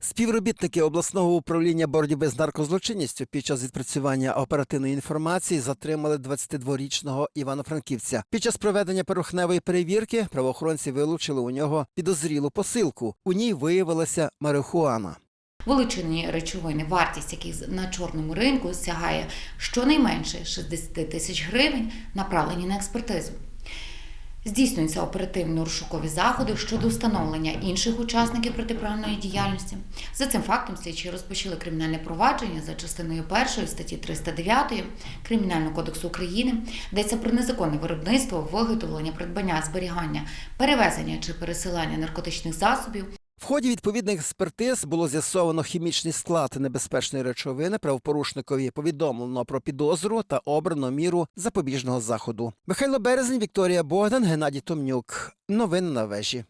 Співробітники обласного управління боротьби з наркозлочинністю під час відпрацювання оперативної інформації затримали 22-річного Івано-Франківця. Під час проведення перухневої перевірки правоохоронці вилучили у нього підозрілу посилку. У ній виявилася марихуана. Вилучені речовини, вартість яких на чорному ринку сягає щонайменше 60 тисяч гривень, направлені на експертизу. Здійснюються оперативно-розшукові заходи щодо встановлення інших учасників протиправної діяльності. За цим фактом слідчі розпочали кримінальне провадження за частиною 1 статті 309 Кримінального кодексу України, йдеться про незаконне виробництво, виготовлення, придбання, зберігання, перевезення чи пересилання наркотичних засобів, В ході відповідних експертиз було з'ясовано хімічний склад небезпечної речовини. Правопорушникові повідомлено про підозру та обрано міру запобіжного заходу. Михайло Березень, Вікторія Богдан, Геннадій Томнюк. Новини на вежі.